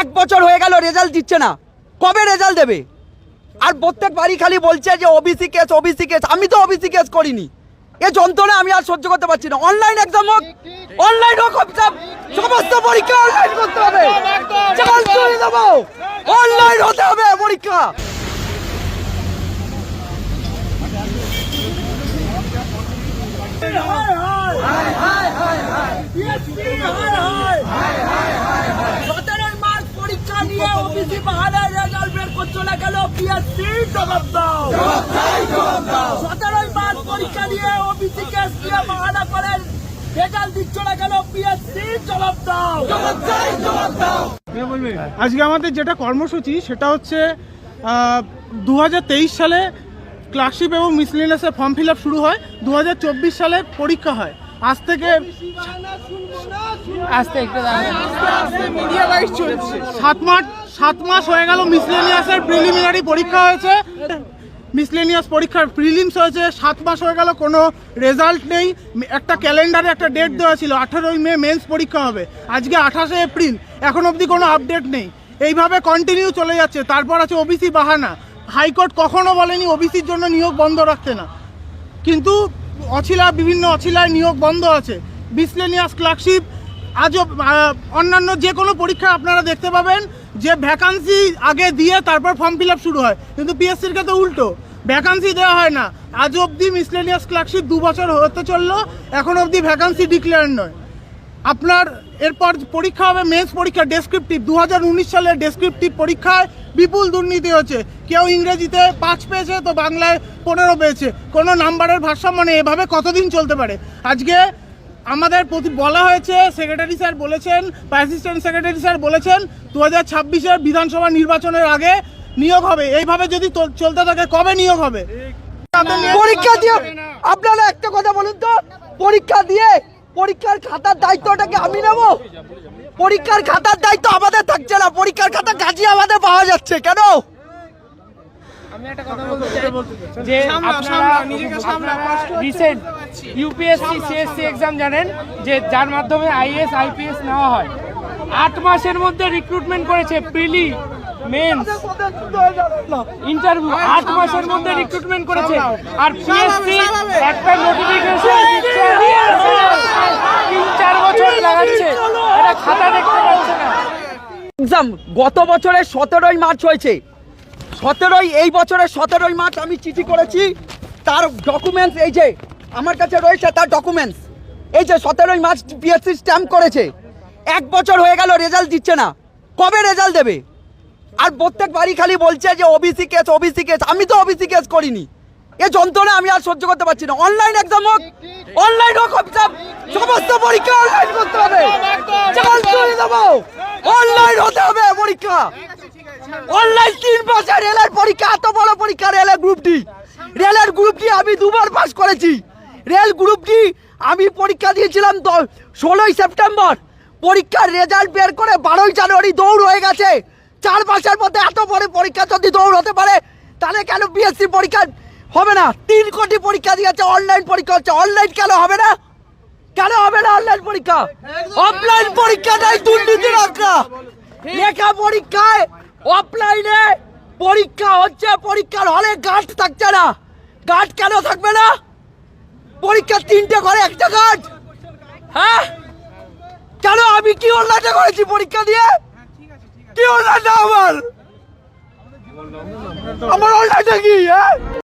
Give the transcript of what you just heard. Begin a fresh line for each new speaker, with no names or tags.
এক বছর হয়ে গেল রেজাল্ট দিচ্ছে না। কবে রেজাল্ট দেবে? আর প্রত্যেক বাড়ি খালি বলছে যে ওবিসি কেস ওবিসি কেস আমি তো ওবিসি কেস করিনি। এ যন্ত্রণা আমি আর সহ্য করতে পারছি না। অনলাইন এক্সাম হোক অনলাইন হোক সমস্ত পরীক্ষা অনলাইন করতে হবে। অনলাইন হতে হবে পরীক্ষা
সতেরোই মার্চ পরীক্ষা ওবিসি বাহানায় রেজাল্ট বের করছ না কেন? পিএসসি জবাব দাও। সতেরোই মার্চ পরীক্ষা নিয়ে ওবিসি কেস নিয়ে বাহানা করে রেজাল্ট দিচ্ছ না কেন? পিএসসি জবাব দাও।
আজকে আমাদের যেটা কর্মসূচি সেটা হচ্ছে দু হাজার তেইশ সালে ক্লাসশিপ এবং মিসলিনাসের ফর্ম ফিল আপ শুরু হয়। দু হাজার চব্বিশ সালে পরীক্ষা হয়। আজ থেকে সাত মাস সাত মাস হয়ে গেল মিসলেনিয়াসের প্রিলিমিনারি পরীক্ষা হয়েছে। মিসলেনিয়াস পরীক্ষার প্রিলিমস হয়েছে। সাত মাস হয়ে গেল কোনো রেজাল্ট নেই। একটা ক্যালেন্ডারে একটা ডেট দেওয়া ছিল আঠারোই মে মেন্স পরীক্ষা হবে। আজকে আঠাশে এপ্রিল এখন অবধি কোনো আপডেট নেই। এইভাবে কন্টিনিউ চলে যাচ্ছে। তারপর আছে ওবিসি বাহানা। হাইকোর্ট কখনো বলেনি ওবিসির জন্য নিয়োগ বন্ধ রাখতে না। কিন্তু অছিলা বিভিন্ন অছিলায় নিয়োগ বন্ধ আছে। বিসলেনিয়াস ক্লার্কশিপ আজও অন্যান্য যে কোনো পরীক্ষা আপনারা দেখতে পাবেন যে ভ্যাকান্সি আগে দিয়ে তারপর ফর্ম ফিল শুরু হয়। কিন্তু পিএসসির ক্ষেত্রে উল্টো। ভ্যাকান্সি দেওয়া হয় না। আজ অবধি মিসলেনিয়াস ক্লার্কশিপ দু বছর হতে চলল, এখন অবধি ভ্যাকান্সি ডিক্লেয়ার নয়। আপনার এরপর পরীক্ষা হবে মেন্স পরীক্ষা ডেসক্রিপটিভ দু হাজার উনিশ সালের ডেসক্রিপটিভ পরীক্ষায় বিপুল দুর্নীতি হচ্ছে কেউ ইংরেজিতে পাঁচ পেয়েছে, তো বাংলায় পনেরো পেয়েছে। কোনো নাম্বারের ভারসাম্য নেই। এভাবে কতদিন চলতে পারে? আজকে আমাদের প্রতি বলা হয়েছে সেক্রেটারি স্যার বলেছেন বা অ্যাসিস্ট্যান্ট সেক্রেটারি স্যার বলেছেন দু হাজার ছাব্বিশের বিধানসভা নির্বাচনের আগে নিয়োগ হবে। এইভাবে যদি তো- চলতে থাকে কবে নিয়োগ হবে?
পরীক্ষা দিয়ে আপনারা একটা কথা বলুন তো। পরীক্ষা দিয়ে পরীক্ষার খাতার দায়িত্বটাকে আমি নেব? পরীক্ষার খাতার দায়িত্ব আমাদের থাকছে না। পরীক্ষার খাতা গাজি আমাদের পাওয়া যাচ্ছে কেন?
আমি একটা কথা বলতে চাই যে আপনারা রিসেন্ট ইউপিএসসি, সিএসসি এক্সাম জানেন যে যার মাধ্যমে আইএস আইপিএস নেওয়া হয়। আট মাসের মধ্যে রিক্রুটমেন্ট করেছে প্রিলি মধ্যে রিক্রুটমেন্ট তিন, চার বছর
এক্সাম গত বছরের সতেরোই মার্চ হয়েছে। সতেরোই, এই বছরের সতেরোই মার্চ আমি চিঠি করেছি। তার ডকুমেন্টস এই যে আমার কাছে রয়েছে তার ডকুমেন্টস এই যে সতেরোই মার্চ পিএসসি স্ট্যাম্প করেছে। এক বছর হয়ে গেল রেজাল্ট দিচ্ছে না। কবে রেজাল্ট দেবে? আর প্রত্যেক বাড়ি খালি বলছে যে ওবিসি কেস ওবিসি কেস আমি তো ওবিসি কেস করিনি। এ যন্ত্রণা আমি আর সহ্য করতে পারছি না। অনলাইন এক্সাম হোক অনলাইন হোক সমস্ত পরীক্ষা অনলাইন করতে হবে। অনলাইন হতে হবে পরীক্ষা। অনলাইন তিন বছর রেলের পরীক্ষা, এত বড় পরীক্ষা রেলের গ্রুপটি রেলের গ্রুপটি আমি দুবার পাস করেছি। রেল গ্রুপ ডি আমি পরীক্ষা দিয়েছিলাম ষোলোই সেপ্টেম্বর। পরীক্ষার রেজাল্ট বের করে বারোই জানুয়ারি দৌড় হয়ে গেছে। চার মাসের মধ্যে এত বড় পরীক্ষা যদি দৌড় হতে পারে, তাহলে কেন বিএসসি পরীক্ষা হবে না? তিন কোটি পরীক্ষা দিয়েছে অনলাইন পরীক্ষা হচ্ছে। অনলাইন কেন হবে না? কেন হবে না অনলাইন পরীক্ষা? অফলাইন পরীক্ষাটাই দুর্নীতির আঁকড়া। লেখা পরীক্ষায় অফলাইনে পরীক্ষা হচ্ছে, পরীক্ষার হলে গার্ড থাকছে না। গার্ড কেন থাকবে না? পরীক্ষা তিনটে করে একটা কাট হ্যাঁ? কেন? আমি কি অন্যায়টা করেছি পরীক্ষা দিয়ে? কি অন্যায়টা আমার? আমার অন্যায়টা কি হ্যাঁ?